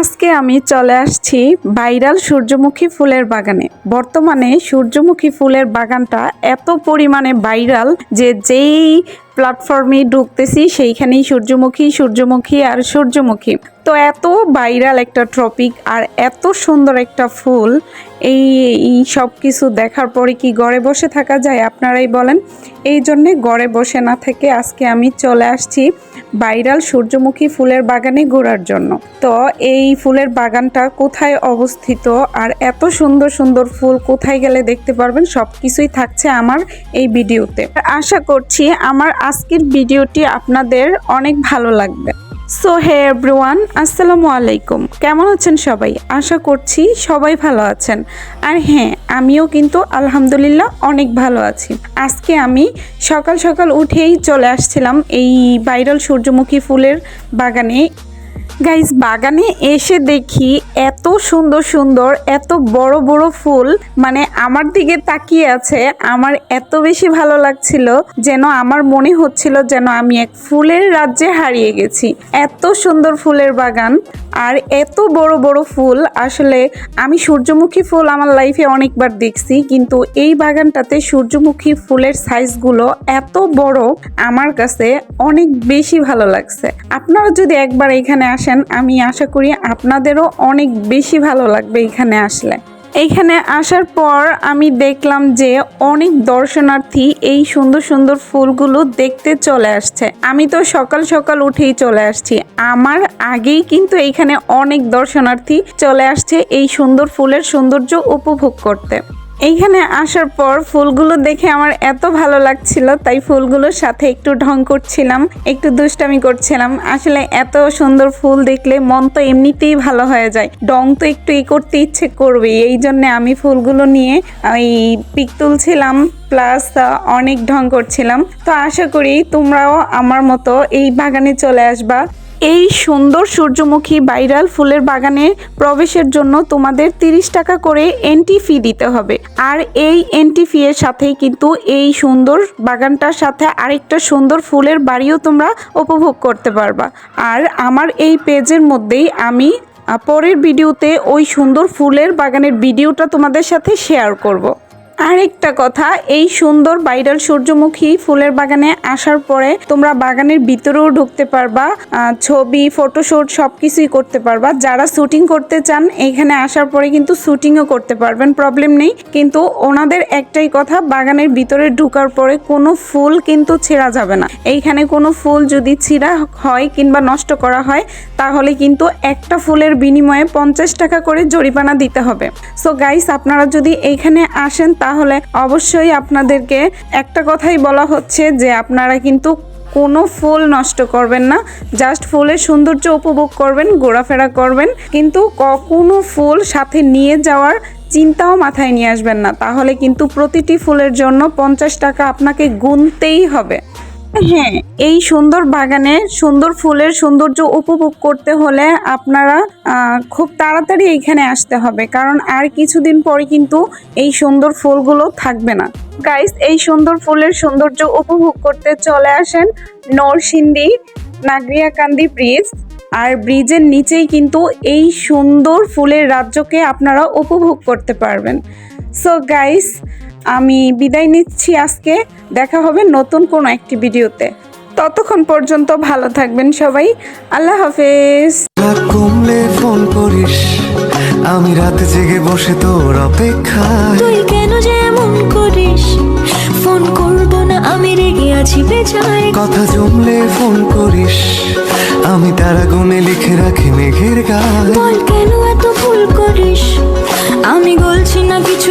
আজকে আমি চলে আসছি ভাইরাল সূর্যমুখী ফুলের বাগানে। বর্তমানে সূর্যমুখী ফুলের বাগানটা এত পরিমাণে ভাইরাল যে যেই প্ল্যাটফর্মে ঢুকতেছি সেইখানেই সূর্যমুখী সূর্যমুখী আর সূর্যমুখী। তো এত ভাইরাল একটা টপিক আর এত সুন্দর একটা ফুল। এই এই সব কিছু দেখার পরে কি ঘরে বসে থাকা যায় আপনারাই বলেন। এই জন্যে ঘরে বসে না থেকে আজকে আমি চলে আসছি ভাইরাল সূর্যমুখী ফুলের বাগানে ঘোরার জন্য। তো এই ফুলের বাগানটা কোথায় অবস্থিত আর এত সুন্দর সুন্দর ফুল কোথায় গেলে দেখতে পারবেন সব কিছুই থাকছে আমার এই ভিডিওতে। আশা করছি আমার আজকের ভিডিওটি আপনাদের অনেক ভালো লাগবে। সো হে এভরিওয়ান আসসালামু আলাইকুম। কেমন আছেন সবাই? আশা করছি সবাই ভালো আছেন। আর হ্যাঁ আমিও কিন্তু আলহামদুলিল্লাহ অনেক ভালো আছি। আজকে আমি সকাল সকাল উঠেই চলে আসছিলাম এই ভাইরাল সূর্যমুখী ফুলের বাগানে গাইস বাগানে এসে দেখি এত সুন্দর সুন্দর, এত বড় বড় ফুল। মানে আমার দিকে তাকিয়ে আছে, আমার এত বেশি ভালো লাগছিল যেন আমার মনে হচ্ছিল যেন আমি এক ফুলের রাজ্যে হারিয়ে গেছি। এত সুন্দর ফুলের বাগান আর এত বড় বড় ফুল। আসলে আমি সূর্যমুখী ফুল আমার লাইফে অনেকবার দেখছি, কিন্তু এই বাগানটাতে সূর্যমুখী ফুলের সাইজগুলো এত বড়, আমার কাছে অনেক বেশি ভালো লাগছে। আপনারা যদি একবার এখানে আসেন আমি আশা করি আপনাদেরও অনেক বেশি ভালো লাগবে এখানে আসলে। এইখানে আসার পর আমি দেখলাম যে অনেক দর্শনার্থী এই সুন্দর সুন্দর ফুলগুলো দেখতে চলে আসছে। আমি তো সকাল সকাল উঠেই চলে আসছি। আমার আগেই কিন্তু এইখানে অনেক দর্শনার্থী চলে আসছে এই সুন্দর ফুলের সৌন্দর্য উপভোগ করতে। এইখানে আসার পর ফুলগুলো দেখে আমার এত ভালো লাগছিল, তাই ফুলগুলোর সাথে একটু ঢং করছিলাম, একটু দুষ্টামি করছিলাম। আসলে এত সুন্দর ফুল দেখলে মন তো এমনিতেই ভালো হয়ে যায়। ডং তো একটু ই করতে ইচ্ছে করবে এই জন্য আমি ফুলগুলো নিয়ে ওই পিক তুলছিলাম, প্লাস অনেক ঢং করছিলাম। তো আশা করি তোমরাও আমার মতো এই বাগানে চলে আসবা। এই সুন্দর সূর্যমুখী বাইরাল ফুলের বাগানে প্রবেশের জন্য তোমাদের তিরিশ টাকা করে এন্ট্রি ফি দিতে হবে আর এই এন্ট্রি ফি এর সাথেই কিন্তু এই সুন্দর বাগানটার সাথে আরেকটা সুন্দর ফুলের বাড়িও তোমরা উপভোগ করতে পারবা আর আমার এই পেজের মধ্যেই আমি পরের ভিডিওতে ওই সুন্দর ফুলের বাগানের ভিডিওটা তোমাদের সাথে শেয়ার করব। আরেকটা কথা, এই সুন্দর ভাইরাল সূর্যমুখী ফুলের বাগানে আসার পরে তোমরা বাগানের ভিতরেও ঢুকতে পারবা ছবি, ফটোশুট সব কিছুই করতে পারবা। যারা শুটিং করতে চান, এইখানে আসার পরে কিন্তু শুটিংও করতে পারবেন প্রবলেম নেই। কিন্তু ওনাদের একটাই কথা, বাগানের ভিতরে ঢুকার পরে কোনো ফুল কিন্তু ছেঁড়া যাবে না। এইখানে কোনো ফুল যদি ছিঁড়া হয় কিংবা নষ্ট করা হয়, তাহলে কিন্তু একটা ফুলের বিনিময়ে পঞ্চাশ টাকা করে জরিমানা দিতে হবে। সো গাইস আপনারা যদি এইখানে আসেন তাহলে অবশ্যই আপনাদেরকে একটা কথাই বলা হচ্ছে যে আপনারা কিন্তু কোনো ফুল নষ্ট করবেন না। জাস্ট ফুলের সৌন্দর্য উপভোগ করবেন, ঘোরাফেরা করবেন। কিন্তু কখনো ফুল সাথে নিয়ে যাওয়ার চিন্তাও মাথায় নিয়ে আসবেন না। তাহলে কিন্তু প্রতিটি ফুলের জন্য পঞ্চাশ টাকা আপনাকে গুনতেই হবে। হ্যাঁ এই সুন্দর বাগানে সুন্দর ফুলের সৌন্দর্য উপভোগ করতে হলে আপনারা খুব তাড়াতাড়ি এখানে আসতে হবে। কারণ আর কিছুদিন পরে কিন্তু এই সুন্দর ফুলগুলো থাকবে না। গাইস এই সুন্দর ফুলের সৌন্দর্য উপভোগ করতে চলে আসেন নরসিংদী, নাগরিয়াকান্দি ব্রিজ। আর ব্রিজের নিচেই কিন্তু এই সুন্দর ফুলের রাজ্যকে আপনারা উপভোগ করতে পারবেন। সো গাইস আমি বিদায় নিচ্ছি আজকে। দেখা হবে নতুন কোনো একটি ভিডিওতে। ততক্ষণ পর্যন্ত ভালো থাকবেন সবাই। আল্লাহ হাফেজ। কমলে ফোন করিস। আমি রাত জেগে বসে তোর অপেক্ষায়। তুই কেন যে এমন করিস? ফোন করব না আমি রেগে আছি বেজায় কথা জমলে ফোন করিস। আমি তারা গুনে লিখে রাখি মেঘের গায়ে বল কেন এত ভুল করিস? আমি বলছি না কিছু